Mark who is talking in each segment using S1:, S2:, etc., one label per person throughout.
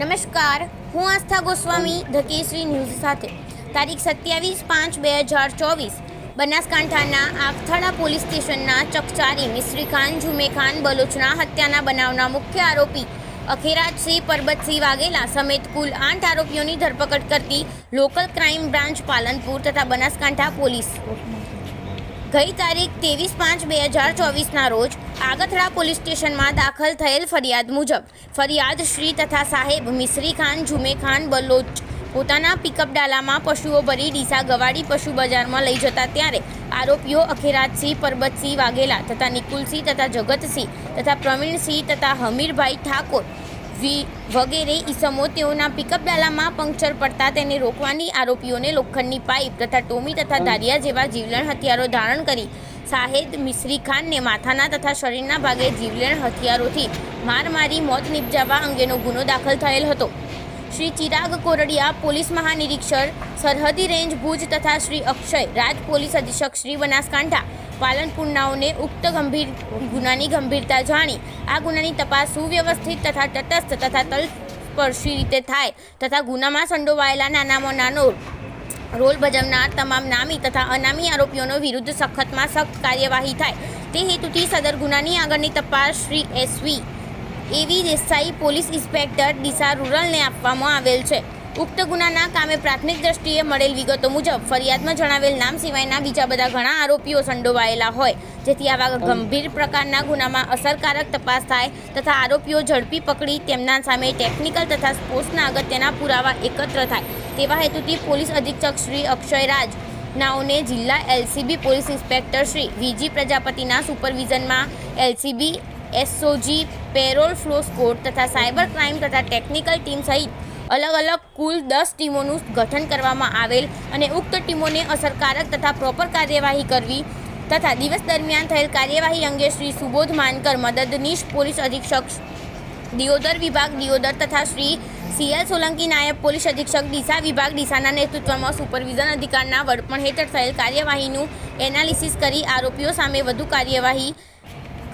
S1: નમસ્કાર, હું Aastha Goswami the Kesari news સાથે. તારીખ સત્યાવીસ પાંચ બે હજાર ચોવીસ. બનાસકાંઠાના આગથાણા પોલીસ સ્ટેશનના ચકચારી મિશ્રી ખાન, ઝુમે ખાન, બલોચના હત્યાના બનાવના મુખ્ય આરોપી અખેરાજસિંહ પરબતસિંહ વાઘેલા સમેત કુલ આઠ આરોપીઓની ધરપકડ કરતી લોકલ ક્રાઇમ બ્રાન્ચ પાલનપુર તથા બનાસકાંઠા પોલીસ. ગઈ તારીખ ત્રેવીસ પાંચ બે હજાર ચોવીસના રોજ આગથડા પોલીસ સ્ટેશનમાં દાખલ થયેલ ફરિયાદ મુજબ ફરિયાદ શ્રી તથા સાહેબ મિશ્રી ખાન, ઝુમે ખાન, બલોચ પોતાના પિકઅપ ડાલામાં પશુઓ ભરી ડીસા ગવાડી પશુ બજારમાં લઈ જતા ત્યારે આરોપીઓ અખેરાજસિંહ, પરબતસિંહ વાઘેલા તથા નિકુલસિંહ તથા જગતસિંહ તથા પ્રવીણસિંહ તથા હમીરભાઈ ઠાકોર વગેરે ઈસમો તેઓના પિકઅપ ડાલામાં પંક્ચર પડતા તેને રોકવાની આરોપીઓને લોખંડની પાઇપ તથા ટોમી તથા દારિયા જેવા જીવલેણ હથિયારો ધારણ કરી શાહેદ મિશ્રી ખાનને માથાના તથા શરીરના ભાગે જીવલેણ હથિયારોથી માર મારી મોત નિપજાવવા અંગેનો ગુનો દાખલ થયેલ હતો. શ્રી ચિરાગ કોરડિયા પોલીસ મહાનિરીક્ષક, સરહદી રેન્જ ભુજ તથા શ્રી અક્ષય, રાજ પોલીસ અધિક્ષક શ્રી બનાસકાંઠા. પાલનપુરનાઓને ઉક્ત ગંભીર, ગુનાની ગંભીરતા જાણી, આ ગુનાની તપાસ સુવ્યવસ્થિત તથા તટસ્થ તથા તલસ્પર્શી રીતે થાય તથા ગુનામાં સંડોવાયેલા નાનામાં નાનો રોલ ભજવનાર તમામ નામી તથા અનામી આરોપીઓનો વિરુદ્ધ સખતમાં સખત કાર્યવાહી થાય. તે હેતુથી સદર ગુનાની આગળની તપાસ Shri S V Desai police inspector Deesa રૂરલને આપવામાં આવેલ છે. ઉક્ત ગુનાના કામે પ્રાથમિક દ્રષ્ટિએ મળેલ વિગતો મુજબ ફરિયાદમાં જણાવેલ નામ સિવાયના બીજા બધા ઘણા આરોપીઓ સંડોવાયેલા હોય. જેથી આવા ગંભીર પ્રકારના ગુનામાં અસરકારક તપાસ થાય તથા આરોપીઓ ઝડપી પકડી તેમના સામે ટેકનિકલ તથા સ્પોર્ટ્સના અગત્યના પુરાવા એકત્ર થાય. તેવા હેતુથી પોલીસ અધિક્ષક શ્રી અક્ષય રાજ નાઓને જિલ્લા LCB police inspector Shri V પ્રજાપતિના સુપરવિઝનમાં LCB SOG, parole, furlough squad તથા સાયબર ક્રાઇમ તથા ટેકનિકલ ટીમ સહિત અલગ અલગ કુલ દસ ટીમોનું ગઠન કરવામાં આવેલ અને ઉક્ત ટીમોને અસરકારક તથા પ્રોપર કાર્યવાહી કરવી તથા દિવસ દરમિયાન થયેલ કાર્યવાહી અંગે શ્રી સુબોધ માનકર મદદનીશ પોલીસ અધિક્ષક દિયોદર વિભાગ દિયોદર તથા શ્રી સીએલ સોલંકી નાયબ પોલીસ અધિક્ષક ડીસા વિભાગ ડીસાના નેતૃત્વમાં સુપરવિઝન અધિકારના વડપણ હેઠળ થયેલ કાર્યવાહીનું એનાલિસિસ કરી આરોપીઓ સામે વધુ કાર્યવાહી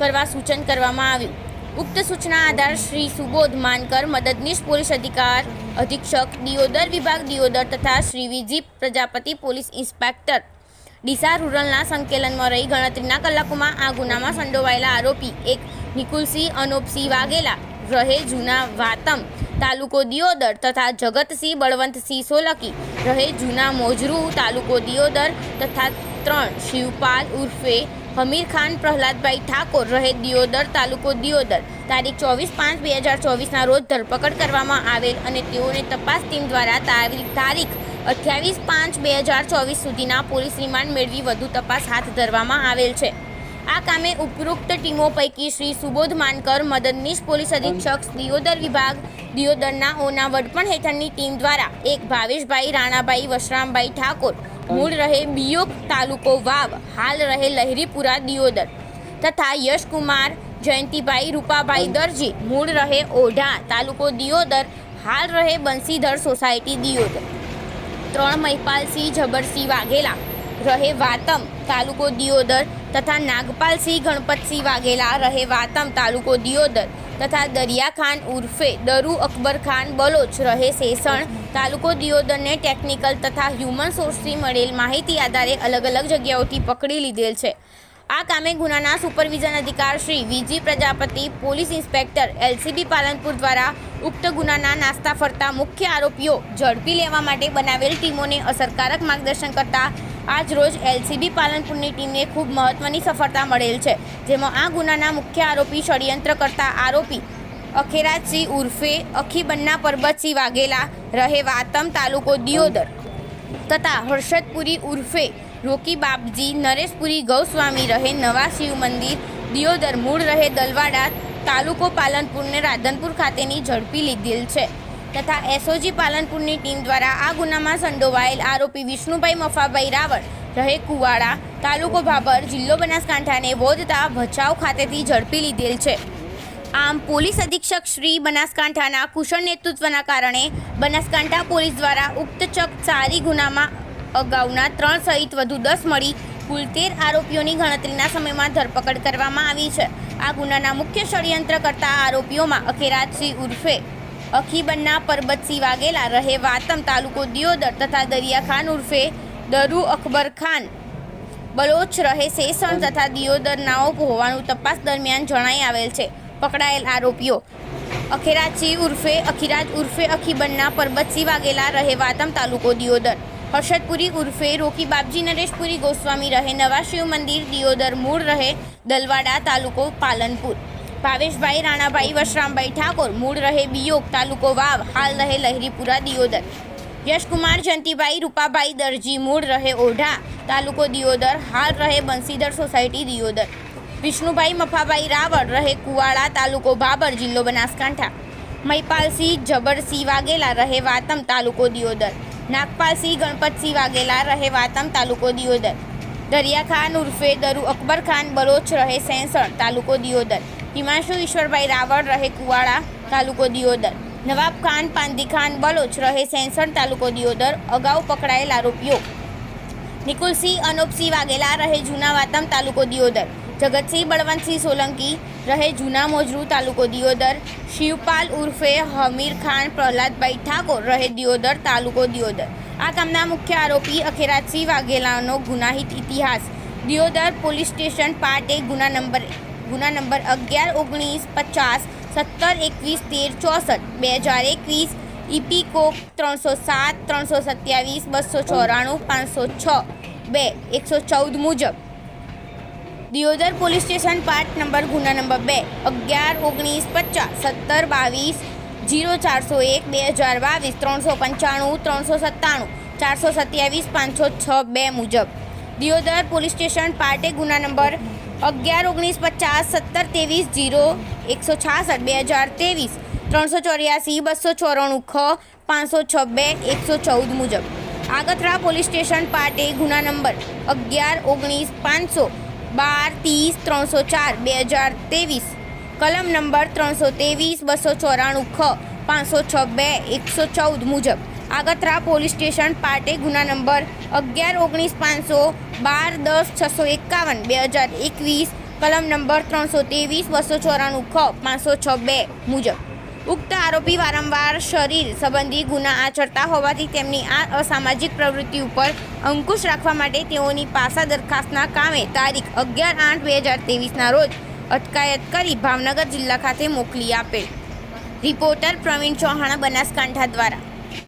S1: કરવા સૂચન કરવામાં આવ્યું. ઉક્ત સૂચના આધાર શ્રી સુબોધ માનકર મદદનીશ પોલીસ અધિકાર અધિક્ષક, દિયોદર વિભાગ દિયોદર તથા Shri V G Prajapati police inspector. Deesa રૂરલના સંકેલનમાં રહી ગણતરીના કલાકોમાં આ ગુનામાં સંડોવાયેલા આરોપી એક નિકુલસિંહ અનોપસિંહ વાઘેલા, રહે જૂના વાતમ, તાલુકો દિયોદર તથા જગતસિંહ બળવંતસિંહ સોલકી, રહે જૂના મોજરૂ, તાલુકો દિયોદર તથા ત્રણ, શિવપાલ ઉર્ફે હમીર ખાન, પ્રહલાદભાઈ ઠાકોર રહે દિયોદર, તાલુકો દિયોદર. તારીખ ચોવીસ પાંચ બે હજાર ચોવીસના રોજ ધરપકડ કરવામાં આવેલ અને તેઓને તપાસ ટીમ દ્વારા તારીખ અઠ્યાવીસ પાંચ બે હજાર ચોવીસ સુધીના પોલીસ રિમાન્ડ મેળવી વધુ તપાસ હાથ ધરવામાં આવેલ છે. આ કામે ઉપરોક્ત ટીમો પૈકી શ્રી સુબોધ માનકર મદદનીશ પોલીસ અધિક્ષક, દિયોદર વિભાગ, દિયોદરના ઓના વડપણ હેઠળની ટીમ દ્વારા એક ભાવેશભાઈ, રાણાભાઈ, વશરામભાઈ ઠાકોર મૂળ રહે બિયોક તાલુકો વાવ. હાલ રહે લહેરીપુરા દિયોદર. તથા યશકુમાર, જયંતિભાઈ, રૂપાભાઈ દરજી. મૂળ રહે ઓઢા તાલુકો દિયોદર. હાલ રહે બંસીધર સોસાયટી દિયોદર. ત્રણ મહિપાલસિંહ જબરસિંહ વાઘેલા. રહે વાતમ તાલુકો દિયોદર. તથા નાગપાલસિંહ ગણપતસિંહ વાઘેલા રહે વાતમ તાલુકો દિયોદર. તથા દરિયા ખાન ઉર્ફે દરુ અકબર ખાન બલોચ રહે સેસણ તાલુકો દિયોદરને ટેકનિકલ તથા હ્યુમન સોર્સથી મળેલ માહિતી આધારે અલગ અલગ જગ્યાઓથી પકડી લીધેલ છે. આ કામે ગુનાના સુપરવિઝન અધિકાર Shri V G Prajapati, police inspector LCB Palanpur દ્વારા ઉક્ત ગુનાના નાસ્તા ફરતા મુખ્ય આરોપીઓ ઝડપી લેવા માટે બનાવેલ ટીમોને અસરકારક માર્ગદર્શન કરતા આજ રોજ એલસીબી પાલનપુરની ટીમને ખૂબ મહત્વની સફળતા મળેલ છે, જેમાં આ ગુનાના મુખ્ય આરોપી ષડયંત્ર કરતા આરોપી અખેરાજસિંહ ઉર્ફે અખીબન્ના પરબતસિંહ વાઘેલા રહે વાતમ તાલુકો દિયોદર તથા હર્ષદપુરી ઉર્ફે રોકી બાપજી, નરેશપુરી ગૌસ્વામી રહે નવા શિવ મંદિર, દિયોદર મૂળ રહે દલવાડા તાલુકો પાલનપુરને રાધનપુર ખાતેની ઝડપી લીધેલ છે. તથા એસઓજી પાલનપુરની ટીમ દ્વારા આ ગુનામાં સંડોવાયેલ આરોપી વિષ્ણુભાઈ મફાભાઈ રાવળ, રહે કુવાડા તાલુકો ભાભર, જિલ્લો બનાસકાંઠાને વોધતા ભચાઉ ખાતેથી ઝડપી લીધેલ છે. આમ પોલીસ અધિક્ષક શ્રી બનાસકાંઠાના કુશળ નેતૃત્વના કારણે બનાસકાંઠા પોલીસ દ્વારા ઉક્ત ચક ચારી ગુનામાં અગાઉના ત્રણ સહિત વધુ દસ મળી કુલ તેર આરોપીઓની ગણતરીના સમયમાં ધરપકડ કરવામાં આવી છે. આ ગુનાના મુખ્ય ષડયંત્ર કરતા આરોપીઓમાં અખેરાજસિંહ ઉર્ફે અખીબન્ના પરબતસિંહ વાઘેલા, રહે વાતમ તાલુકો દિયોદર તથા દરિયાખાન ઉર્ફે દરુ અકબર ખાન. બલોચ રહે સેસણ તથા દિયોદર નાઓ હોવાનું તપાસ દરમિયાન જણાઈ આવેલ છે. પકડાયેલ આરોપીઓ. અખેરાચી ઉર્ફે અખીરાજ ઉર્ફે અખીબનના પરબતસિંહ વાઘેલા, રહે વાતમ તાલુકો દિયોદર. હર્ષદપુરી ઉર્ફે રોકી બાપજી, નરેશપુરી ગોસ્વામી રહે નવા શિવ મંદિર, દિયોદર મૂળ રહે દલવાડા તાલુકો પાલનપુર. ભાવેશભાઈ રાણાભાઈ, વશરામભાઈ ઠાકોર, મૂળ રહે બિયોગ, તાલુકો વાવ, હાલ રહે લહેરીપુરા, દિયોદર. યશકુમાર, જયંતિભાઈ, રૂપાભાઈ દરજી, મૂળ રહે ઓઢા, તાલુકો દિયોદર, હાલ રહે બંસીદર સોસાયટી, દિયોદર. વિષ્ણુભાઈ મફાભાઈ રાવળ રહે કુવાડા, તાલુકો ભાબર જિલ્લો બનાસકાંઠા. મહિપાલસિંહ જબરસિંહ વાઘેલા રહે વાતમ, તાલુકો દિયોદર. નાગપાલસિંહ, ગણપતસિંહ વાઘેલા રહે વાતમ, તાલુકો દિયોદર. દરિયા ખાન ઉર્ફે દરુ અકબર ખાન, બલોચ રહે સેંસણ, તાલુકો દિયોદર. હિમાંશુ, ઈશ્વરભાઈ રાવળ રહે કુવાડા તાલુકો દિયોદર. નવાબ ખાન, પાંદી ખાન, બલોચ રહે સેંસણ તાલુકો દિયોદર. અગાઉ પકડાયેલ આરોપીઓ. નિકુલસિંહ, અનોપસિંહ વાઘેલા રહે જૂના વાતમ તાલુકો દિયોદર. જગતસિંહ, બળવંતસિંહ સોલંકી રહે જૂના મોજરૂ તાલુકો દિયોદર. શિવપાલ ઉર્ફે હમીર ખાન, પ્રહલાદભાઈ ઠાકોર રહે દિયોદર તાલુકો દિયોદર. આ કામના મુખ્ય આરોપી અખેરાજસિંહ વાઘેલાનો ગુનાહિત ઇતિહાસ. દિયોદર પોલીસ સ્ટેશન પાર્ટ એક ગુના નંબર ગુના નંબર અગિયાર, ઓગણીસ, પચાસ, સત્તર, એકવીસ, તેર, ચોસઠ, બે હજાર એકવીસ ઇપીકો ત્રણસો સાત, ત્રણસો સત્યાવીસ, બસો ચોરાણું, પાંચસો છ, બે, એકસો ચૌદ મુજબ. Deodar police station part number ગુના નંબર બે, અગિયાર, ઓગણીસ, પચાસ, સત્તર, બાવીસ, જીરો ચારસો એક, બે હજાર બાવીસ, ત્રણસો પંચાણું, ત્રણસો સત્તાણું, ચારસો સત્યાવીસ, પાંચસો છ, બે મુજબ. દિયોદર પોલીસ સ્ટેશન પાર્ટે ગુના નંબર અગિયાર, ઓગણીસ, પચાસ, સત્તર, ત્રેવીસ, જીરો, એકસો છાસઠ, બે હજાર ત્રેવીસ. ત્રણસો ચોર્યાસી, બસો ચોરાણું ખ, પાંચસો છબ્બે એકસો ચૌદ મુજબ. આગતરા પોલીસ સ્ટેશન પાર્ટે ગુના નંબર અગિયાર, ઓગણીસ, પાંચસો, બાર, ત્રીસ, ત્રણસો ચાર, બે હજાર ત્રેવીસ. કલમ નંબર ત્રણસો ત્રેવીસ, બસો ચોરાણું ખ, પાંચસો છ બે એકસો ચૌદ મુજબ. આગતરા પોલીસ સ્ટેશન પાર્ટે ગુના નંબર અગિયાર ઓગણીસ પાંચસો બાર દસ છસો એકાવન બે હજાર એકવીસ, કલમ નંબર ત્રણસો ત્રેવીસ, બસો ચોરાણું ખ, પાંચસો છ બે મુજબ. ઉક્ત આરોપી વારંવાર શરીર સંબંધી ગુના આચરતા હોવાથી તેમની આ અસામાજિક પ્રવૃત્તિ ઉપર અંકુશ રાખવા માટે તેઓની પાસા દરખાસ્તના કામે તારીખ અગિયાર આઠ બે હજાર ત્રેવીસના રોજ અટકાયત કરી ભાવનગર જિલ્લા ખાતે મોકલી આપેલ. રિપોર્ટર પ્રવીણ ચૌહાણ બનાસકાંઠા દ્વારા.